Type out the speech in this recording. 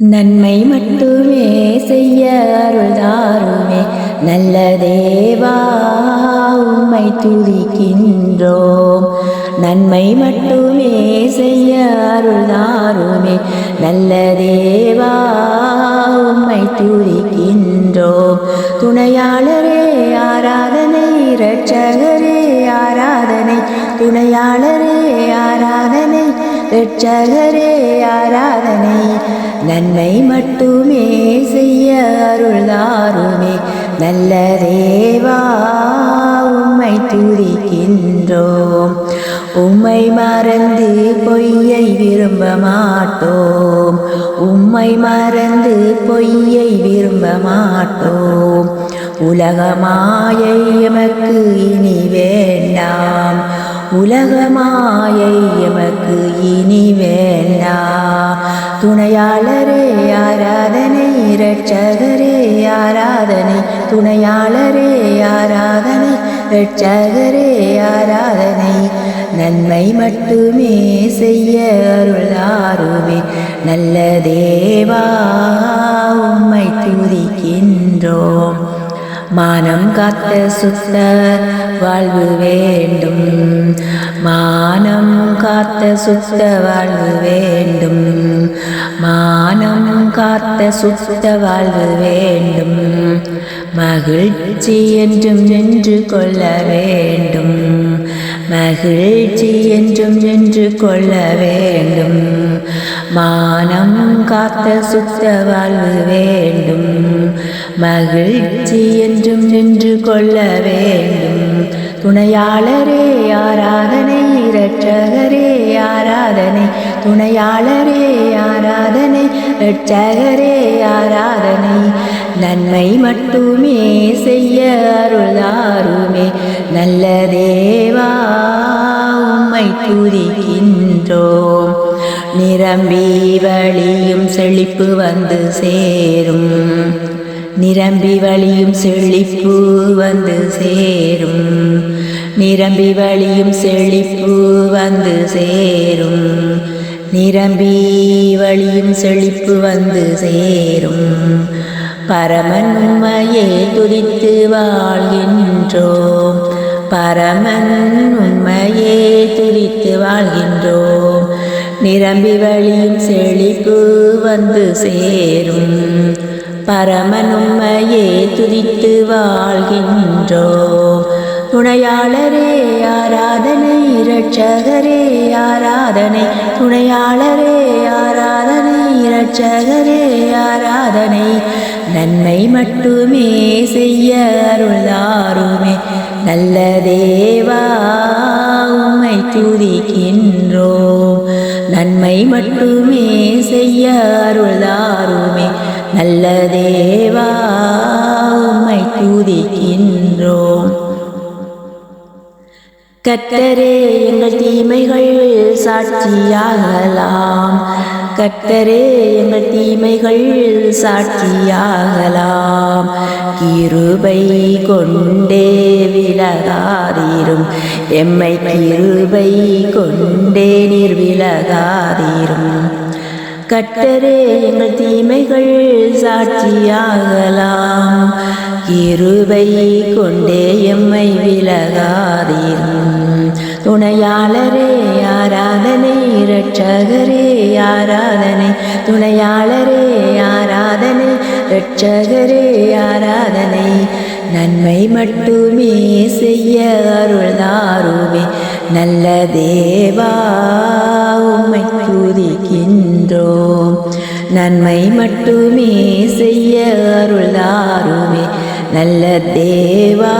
நன்மை மட்டுமே செய்ய அருள்தாருமே. நல்ல தேவா உம்மை துதிக்கின்றோம். நன்மை மட்டுமே செய்ய அருள்தாருமே. நல்ல தேவா உம்மை துதிக்கின்றோம். துணையாளரே ஆராதனை இரட்சகரே ஆராதனை. துணையாளரே ஆராதனை. இரட்சகரே ஆராதனை நன்மை மட்டுமே செய்ய அருள்தாருமே. நல்ல தேவா உம்மை துதிக்கின்றோம். உம்மை மறந்து பொய்யை விரும்ப மாட்டோம். உம்மை மறந்து பொய்யை விரும்ப மாட்டோம். உலகமாயை எமக்கு இனி வேண்டாம். உலகமாயை எமக்கு இனி வேண்டா. துணையாளரே ஆராதனை இரட்சகரே ஆராதனை. துணையாளரே ஆராதனை இரட்சகரே ஆராதனை. நன்மை மட்டுமே செய்ய அருளாருவே நல்ல தேவா உம்மை துதிக்கின்றோம். மானம் காத்த சுத்த வாழ்வு வேண்டும். மானம் காத்த சுத்த வாழ்வு வேண்டும். மானம் காத்த சுத்த வாழ்வு வேண்டும். மகிழ்ச்சி என்றும் நின்று கொள்ள வேண்டும். மகிழ்ச்சி என்றும் நின்று கொள்ள வேண்டும். மானம் காத்த சுத்த வாழ்வு வேண்டும். மகிழ்ச்சி என்றும் நின்று கொள்ள வேண்டும். துணையாளரே ஆராதனை இரட்சகரே ஆராதனை. துணையாளரே ஆராதனை இரட்சகரே ஆராதனை. நன்மை மட்டுமே செய்ய அருளாருமே. நல்ல தேவா உம்மை துதிக்கின்றோம். நிரம்பி வழியும் செழிப்பு வந்து சேரும். நிரம்பி வழியும் செழிப்பு வந்து சேரும். நிரம்பி வழியும் செழிப்பு வந்து சேரும். நிரம்பி வழியும் செழிப்பு வந்து சேரும். பரமன் உண்மையே துதித்து வாழ்கின்றோம். பரமன் உண்மையே துதித்து வாழ்கின்றோம். நிரம்பி வழியும் செழிப்பு வந்து சேரும். பரமன் துதித்து வாழ்கின்றோம். துணையாளரே ஆராதனை இரட்சகரே ஆராதனை. துணையாளரே ஆராதனை இரட்சகரே ஆராதனை. நன்மை மட்டுமே செய்ய அருளாருமே. நல்ல தேவா உம்மை துதிக்கின்றோம். நன்மை மட்டுமே செய்ய அருளாருமே. நல்ல தேவா உம்மை துதிக்கின்றோம். கத்தரே எங்கள் தீமைகள் சாட்சியாகலாம். கத்தரே எங்கள் தீமைகள் சாட்சியாகலாம். கிருபை கொண்டே விலகாதீரும். எம்மை கிருபை கொண்டே நீர் விலகாதீரும். கட்டரே எங்கள் தீமைகள் சாட்சியாகலாம். கிருபை கொண்டே எம்மை விலகாதீரும் துணையாளரே ஆராதனை இரட்சகரே ஆராதனை. துணையாளரே ஆராதனை. இரட்சகரே ஆராதனை. நன்மை மட்டுமே செய்ய அருள்தாருமே. நல்ல தேவா உம்மை துதிக்கின்றோம் நன்மை மட்டுமே செய்ய அருளாருமே நல்ல தேவா